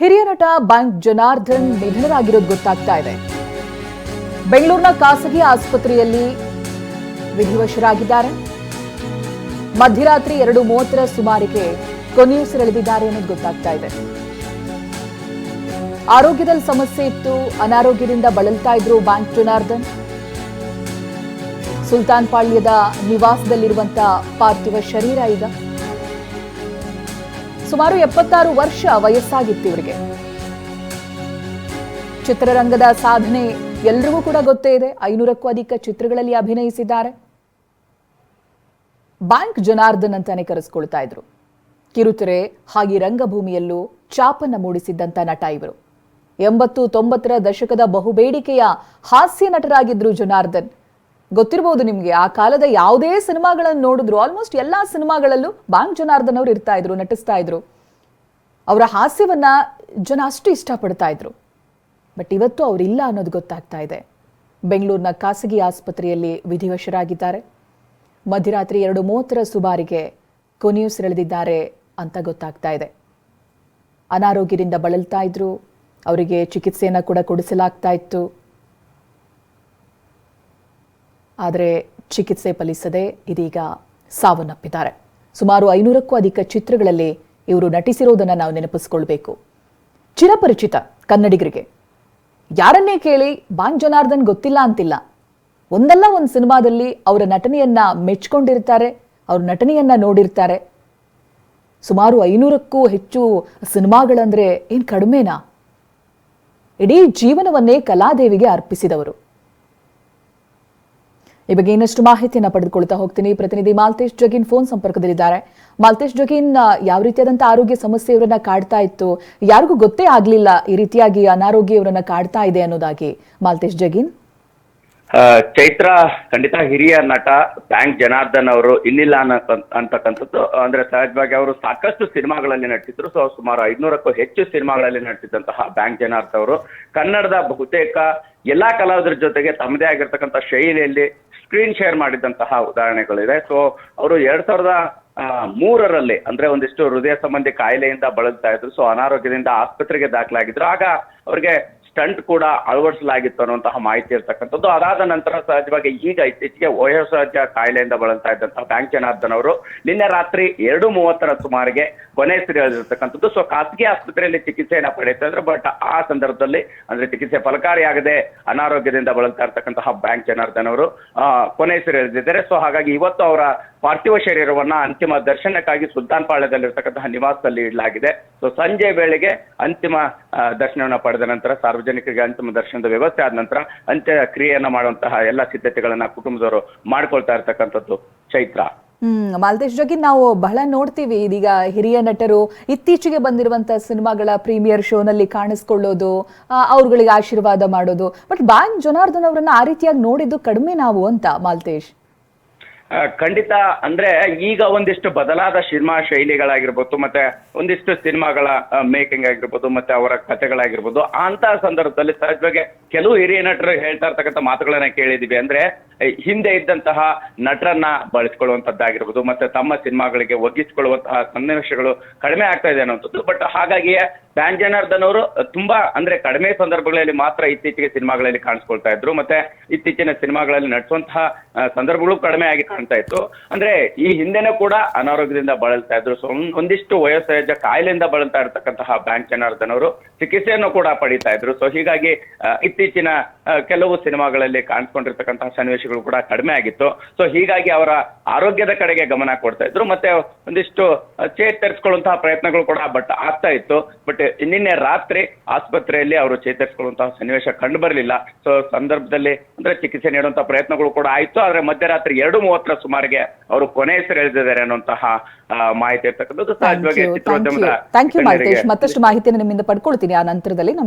ಹಿರಿಯ ನಟ ಬ್ಯಾಂಕ್ ಜನಾರ್ದನ್ ನಿಧನರಾಗಿರೋದು ಗೊತ್ತಾಗ್ತಾ ಇದೆ. ಬೆಂಗಳೂರಿನ ಖಾಸಗಿ ಆಸ್ಪತ್ರೆಯಲ್ಲಿ ವಿಧಿವಶರಾಗಿದ್ದಾರೆ. ಮಧ್ಯರಾತ್ರಿ ಎರಡು ಮೂವತ್ತರ ಸುಮಾರಿಗೆ ಕೊನೆಯುಸಿರೆಳೆದಿದ್ದಾರೆ ಅನ್ನೋದು ಗೊತ್ತಾಗ್ತಾ ಇದೆ. ಆರೋಗ್ಯದಲ್ಲಿ ಸಮಸ್ಯೆ ಇತ್ತು, ಅನಾರೋಗ್ಯದಿಂದ ಬಳಲ್ತಾ ಇದ್ರು ಬ್ಯಾಂಕ್ ಜನಾರ್ದನ್. ಸುಲ್ತಾನ್ ಪಾಳ್ಯದ ನಿವಾಸದಲ್ಲಿರುವಂತ ಪಾರ್ಥಿವ ಶರೀರ ಈಗ. ಸುಮಾರು ಎಪ್ಪತ್ತಾರು ವರ್ಷ ವಯಸ್ಸಾಗಿತ್ತು ಇವರಿಗೆ. ಚಿತ್ರರಂಗದ ಸಾಧನೆ ಎಲ್ರಿಗೂ ಕೂಡ ಗೊತ್ತೇ ಇದೆ. ಐನೂರಕ್ಕೂ ಅಧಿಕ ಚಿತ್ರಗಳಲ್ಲಿ ಅಭಿನಯಿಸಿದ್ದಾರೆ. ಬ್ಯಾಂಕ್ ಜನಾರ್ದನ್ ಅಂತಾನೆ ಕರೆಸ್ಕೊಳ್ತಾ ಇದ್ರು. ಕಿರುತೆರೆ ಹಾಗೆ ರಂಗಭೂಮಿಯಲ್ಲೂ ಚಾಪನ್ನ ಮೂಡಿಸಿದ್ದಂತ ನಟ ಇವರು. ಎಂಬತ್ತು ತೊಂಬತ್ತರ ದಶಕದ ಬಹುಬೇಡಿಕೆಯ ಹಾಸ್ಯ ನಟರಾಗಿದ್ರು ಜನಾರ್ದನ್. ಗೊತ್ತಿರಬಹುದು ನಿಮಗೆ. ಆ ಕಾಲದ ಯಾವುದೇ ಸಿನಿಮಾಗಳನ್ನು ನೋಡಿದ್ರು ಆಲ್ಮೋಸ್ಟ್ ಎಲ್ಲಾ ಸಿನಿಮಾಗಳಲ್ಲೂ ಬಾಂಗ್ ಜನಾರ್ದನ್ ಅವರು ಇರ್ತಾ ಇದ್ರು, ನಟಿಸ್ತಾ ಇದ್ರು. ಅವರ ಹಾಸ್ಯವನ್ನ ಜನ ಅಷ್ಟು ಇಷ್ಟಪಡ್ತಾ ಇದ್ರು. ಬಟ್ ಇವತ್ತು ಅವರಿಲ್ಲ ಅನ್ನೋದು ಗೊತ್ತಾಗ್ತಾ ಇದೆ. ಬೆಂಗಳೂರಿನ ಖಾಸಗಿ ಆಸ್ಪತ್ರೆಯಲ್ಲಿ ವಿಧಿವಶರಾಗಿದ್ದಾರೆ. ಮಧ್ಯರಾತ್ರಿ ಎರಡು ಮೂವತ್ತರ ಸುಮಾರಿಗೆ ಕೊನೆಯುಸಿರೆಳೆದಿದ್ದಾರೆ ಅಂತ ಗೊತ್ತಾಗ್ತಾ ಇದೆ. ಅನಾರೋಗ್ಯದಿಂದ ಬಳಲ್ತಾ ಇದ್ರು. ಅವರಿಗೆ ಚಿಕಿತ್ಸೆಯನ್ನು ಕೂಡ ಕೊಡಿಸಲಾಗ್ತಾ ಇತ್ತು. ಆದರೆ ಚಿಕಿತ್ಸೆ ಫಲಿಸದೆ ಇದೀಗ ಸಾವನ್ನಪ್ಪಿದ್ದಾರೆ. ಸುಮಾರು ಐನೂರಕ್ಕೂ ಅಧಿಕ ಚಿತ್ರಗಳಲ್ಲಿ ಇವರು ನಟಿಸಿರೋದನ್ನು ನಾವು ನೆನಪಿಸ್ಕೊಳ್ಬೇಕು. ಚಿರಪರಿಚಿತ ಕನ್ನಡಿಗರಿಗೆ. ಯಾರನ್ನೇ ಕೇಳಿ ಬಾಂಗ್ ಜನಾರ್ದನ್ ಗೊತ್ತಿಲ್ಲ ಅಂತಿಲ್ಲ. ಒಂದಲ್ಲ ಒಂದು ಸಿನಿಮಾದಲ್ಲಿ ಅವರ ನಟನೆಯನ್ನ ಮೆಚ್ಕೊಂಡಿರ್ತಾರೆ, ಅವ್ರ ನಟನೆಯನ್ನ ನೋಡಿರ್ತಾರೆ. ಸುಮಾರು ಐನೂರಕ್ಕೂ ಹೆಚ್ಚು ಸಿನಿಮಾಗಳಂದ್ರೆ ಏನ್ ಕಡಿಮೆನಾ? ಇಡೀ ಜೀವನವನ್ನೇ ಕಲಾದೇವಿಗೆ ಅರ್ಪಿಸಿದವರು. ಈ ಬಗ್ಗೆ ಇನ್ನಷ್ಟು ಮಾಹಿತಿಯನ್ನು ಪಡೆದುಕೊಳ್ತಾ ಹೋಗ್ತೀನಿ. ಪ್ರತಿನಿಧಿ ಮಾಲ್ತೇಶ್ ಜಗಿನ್ ಫೋನ್ ಸಂಪರ್ಕದಲ್ಲಿದ್ದಾರೆ. ಮಾಲ್ತೇಶ್ ಜಗಿನ್ ಯಾವ ರೀತಿಯಾದಂತಹ ಆರೋಗ್ಯ ಸಮಸ್ಯೆ ಇವರನ್ನ ಕಾಡ್ತಾ ಇತ್ತು? ಯಾರಿಗೂ ಗೊತ್ತೇ ಆಗ್ಲಿಲ್ಲ ಈ ರೀತಿಯಾಗಿ ಅನಾರೋಗ್ಯ ಇವರನ್ನ ಕಾಡ್ತಾ ಇದೆ ಅನ್ನೋದಾಗಿ. ಮಾಲ್ತೇಶ್ ಜಗೀನ್. ಚೈತ್ರ ಖಂಡಿತ ಹಿರಿಯ ನಟ, ಬ್ಯಾಂಕ್ ಜನಾರ್ದನ್ ಅವರು ಇನ್ನಿಲ್ಲ ಅಂತಕ್ಕಂಥದ್ದು. ಅಂದ್ರೆ ಸಹಜವಾಗಿ ಅವರು ಸಾಕಷ್ಟು ಸಿನಿಮಾಗಳಲ್ಲಿ ನಟಿಸಿದ್ರು. ಸೊ, ಸುಮಾರು ಐದ್ನೂರಕ್ಕೂ ಹೆಚ್ಚು ಸಿನಿಮಾಗಳಲ್ಲಿ ನಟಿಸಿದಂತಹ ಬ್ಯಾಂಕ್ ಜನಾರ್ದನ್ ಅವರು. ಕನ್ನಡದ ಬಹುತೇಕ ಎಲ್ಲಾ ಕಲಾವಿದರ ಜೊತೆಗೆ ತಮ್ಮದೇ ಆಗಿರ್ತಕ್ಕಂಥ ಶೈಲಿಯಲ್ಲಿ ಸ್ಕ್ರೀನ್ ಶೇರ್ ಮಾಡಿದಂತಹ ಉದಾಹರಣೆಗಳಿದೆ. ಸೊ ಅವರು ಎರಡ್ ಸಾವಿರದ ಮೂರರಲ್ಲಿ ಅಂದ್ರೆ ಒಂದಿಷ್ಟು ಹೃದಯ ಸಂಬಂಧಿ ಕಾಯಿಲೆಯಿಂದ ಬಳಲ್ತಾ ಇದ್ರು. ಸೊ ಅನಾರೋಗ್ಯದಿಂದ ಆಸ್ಪತ್ರೆಗೆ ದಾಖಲಾಗಿದ್ರು. ಆಗ ಅವ್ರಿಗೆ ಸ್ಟಂಟ್ ಕೂಡ ಅಳವಡಿಸಲಾಗಿತ್ತು ಅನ್ನುವಂತಹ ಮಾಹಿತಿ ಇರ್ತಕ್ಕಂಥದ್ದು. ಅದಾದ ನಂತರ ಸಹಜವಾಗಿ ಈಗ ಇತ್ತೀಚೆಗೆ ವಯೋಸಹಜ ಕಾಯಿಲೆಯಿಂದ ಬಳಲ್ತಾ ಇದ್ದಂತಹ ಬ್ಯಾಂಕ್ ಜನಾರ್ದನ್ ಅವರು ನಿನ್ನೆ ರಾತ್ರಿ ಎರಡು ಮೂವತ್ತರ ಸುಮಾರಿಗೆ ಕೊನೆ ಸಿರಿಯಲ್ಲಿರ್ತಕ್ಕಂಥದ್ದು ಸೊ ಖಾಸಗಿ ಆಸ್ಪತ್ರೆಯಲ್ಲಿ ಚಿಕಿತ್ಸೆಯನ್ನು ಪಡೆಯುತ್ತೆ ಬಟ್ ಆ ಸಂದರ್ಭದಲ್ಲಿ ಅಂದ್ರೆ ಚಿಕಿತ್ಸೆ ಫಲಕಾರಿಯಾಗದೆ ಅನಾರೋಗ್ಯದಿಂದ ಬಳಲ್ತಾ ಇರ್ತಕ್ಕಂತಹ ಬ್ಯಾಂಕ್ ಜನಾರ್ದನ್ ಅವರು ಕೊನೆ ಸಿರಿಯಲ್ಲಿದ್ದಾರೆ ಸೊ ಹಾಗಾಗಿ ಇವತ್ತು ಅವರ ಪಾರ್ಥಿವ ಶರೀರವನ್ನ ಅಂತಿಮ ದರ್ಶನಕ್ಕಾಗಿ ಸುಲ್ತಾನ್ ಪಾಳ್ಯದಲ್ಲಿರ್ತಕ್ಕಂತಹ ನಿವಾಸದಲ್ಲಿ ಇಡಲಾಗಿದೆ. ಸೊ ಸಂಜೆ ವೇಳೆಗೆ ಅಂತಿಮ ದರ್ಶನವನ್ನು ಪಡೆದ ನಂತರ ಸಾರ್ವಜನಿಕರಿಗೆ ಅಂತಿಮ ದರ್ಶನದ ವ್ಯವಸ್ಥೆ ಆದ ನಂತರ ಅಂತ್ಯ ಕ್ರಿಯೆಯನ್ನ ಮಾಡುವಂತಹ ಎಲ್ಲ ಸಿದ್ಧತೆಗಳನ್ನ ಕುಟುಂಬದವರು ಮಾಡ್ಕೊಳ್ತಾ ಇರ್ತಕ್ಕಂಥದ್ದು ಚೈತ್ರ. ಹ್ಮ್, ಮಾಲ್ತೇಶ್ ಜಗಿನ್ ನಾವು ಬಹಳ ನೋಡ್ತೀವಿ ಇದೀಗ ಹಿರಿಯ ನಟರು ಇತ್ತೀಚೆಗೆ ಬಂದಿರುವಂತ ಸಿನಿಮಾಗಳ ಪ್ರೀಮಿಯರ್ ಶೋನಲ್ಲಿ ಕಾಣಿಸ್ಕೊಳ್ಳೋದು ಅವ್ರಗಳಿಗೆ ಆಶೀರ್ವಾದ ಮಾಡೋದು. ಬಟ್ ಬ್ಯಾಂಕ್ ಜನಾರ್ದನ್ ಅವರನ್ನ ಆ ರೀತಿಯಾಗಿ ನೋಡಿದ್ದು ಕಡಿಮೆ ನಾವು ಅಂತ ಮಾಲ್ತೇಶ್. ಖಂಡಿತ ಅಂದ್ರೆ ಈಗ ಒಂದಿಷ್ಟು ಬದಲಾದ ಸಿನಿಮಾ ಶೈಲಿಗಳಾಗಿರ್ಬೋದು, ಮತ್ತೆ ಒಂದಿಷ್ಟು ಸಿನಿಮಾಗಳ ಮೇಕಿಂಗ್ ಆಗಿರ್ಬೋದು, ಮತ್ತೆ ಅವರ ಕಥೆಗಳಾಗಿರ್ಬೋದು ಅಂತ ಸಂದರ್ಭದಲ್ಲಿ ಸಹಜವಾಗಿ ಕೆಲವು ಹಿರಿಯ ನಟರು ಹೇಳ್ತಾ ಇರ್ತಕ್ಕಂಥ ಮಾತುಗಳನ್ನ ಕೇಳಿದೀವಿ. ಅಂದ್ರೆ ಹಿಂದೆ ಇದ್ದಂತಹ ನಟರನ್ನ ಬಳಸ್ಕೊಳ್ಳುವಂತದ್ದಾಗಿರ್ಬೋದು ಮತ್ತೆ ತಮ್ಮ ಸಿನಿಮಾಗಳಿಗೆ ಒಗ್ಗಿಸಿಕೊಳ್ಳುವಂತಹ ಸನ್ನಿವೇಶಗಳು ಕಡಿಮೆ ಆಗ್ತಾ ಇದೆ ಅನ್ನುವಂಥದ್ದು. ಬಟ್ ಹಾಗಾಗಿಯೇ ಬ್ಯಾನ್ ಜನಾರ್ದನ್ ಅವರು ತುಂಬಾ ಅಂದ್ರೆ ಕಡಿಮೆ ಸಂದರ್ಭಗಳಲ್ಲಿ ಮಾತ್ರ ಇತ್ತೀಚೆಗೆ ಸಿನಿಮಾಗಳಲ್ಲಿ ಕಾಣಿಸ್ಕೊಳ್ತಾ ಇದ್ರು. ಮತ್ತೆ ಇತ್ತೀಚಿನ ಸಿನಿಮಾಗಳಲ್ಲಿ ನಡೆಸುವಂತಹ ಸಂದರ್ಭಗಳು ಕಡಿಮೆ ಆಗಿ ಕಾಣ್ತಾ ಇತ್ತು. ಅಂದ್ರೆ ಈ ಹಿಂದೆನೂ ಕೂಡ ಅನಾರೋಗ್ಯದಿಂದ ಬಳಲ್ತಾ ಇದ್ರು. ಸೊ ಒಂದ್- ಒಂದಿಷ್ಟು ವಯೋಸಹಜ ಕಾಯಿಲೆಯಿಂದ ಬಳಲ್ತಾ ಇರತಕ್ಕಂತಹ ಬ್ಯಾಂಕ್ ಜನಾರ್ದನ್ ಚಿಕಿತ್ಸೆಯನ್ನು ಕೂಡ ಪಡೀತಾ ಇದ್ರು. ಸೊ ಹೀಗಾಗಿ ಇತ್ತೀಚಿನ ಕೆಲವು ಸಿನಿಮಾಗಳಲ್ಲಿ ಕಾಣಿಸ್ಕೊಂಡಿರ್ತಕ್ಕಂತಹ ಸನ್ನಿವೇಶಗಳು ಕೂಡ ಕಡಿಮೆ ಆಗಿತ್ತು. ಸೊ ಹೀಗಾಗಿ ಅವರ ಆರೋಗ್ಯದ ಕಡೆಗೆ ಗಮನ ಕೊಡ್ತಾ ಇದ್ರು. ಮತ್ತೆ ಒಂದಿಷ್ಟು ಚೇತರಿಸ್ಕೊಳ್ಳುವಂತಹ ಪ್ರಯತ್ನಗಳು ಕೂಡ ಬಟ್ ಆಗ್ತಾ ಇತ್ತು. ಬಟ್ ನಿನ್ನೆ ರಾತ್ರಿ ಆಸ್ಪತ್ರೆಯಲ್ಲಿ ಅವರು ಚೇತರಿಸ್ಕೊಳ್ಳುವಂತಹ ಸನ್ನಿವೇಶ ಕಂಡು ಬರಲಿಲ್ಲ. ಸೊ ಸಂದರ್ಭದಲ್ಲಿ ಅಂದ್ರೆ ಚಿಕಿತ್ಸೆ ನೀಡುವಂತಹ ಪ್ರಯತ್ನಗಳು ಕೂಡ ಆಯ್ತು. ಆದ್ರೆ ಮಧ್ಯರಾತ್ರಿ ಎರಡು ಮೂವತ್ತರ ಸುಮಾರಿಗೆ ಅವರು ಕೊನೆ ಹೆಸರು ಅನ್ನುವಂತಹ ಆ, ಮಾಹಿತಿ ಇರ್ತಕ್ಕಂಥದ್ದು ಸಹಜವಾಗಿ ಚಿತ್ರೋದ್ಯಮದ ಮತ್ತಷ್ಟು ಮಾಹಿತಿಯನ್ನು ನಿಮ್ಮಿಂದ ಪಡ್ಕೊಳ್ತೀನಿ. ಆ ನಂತರದಲ್ಲಿ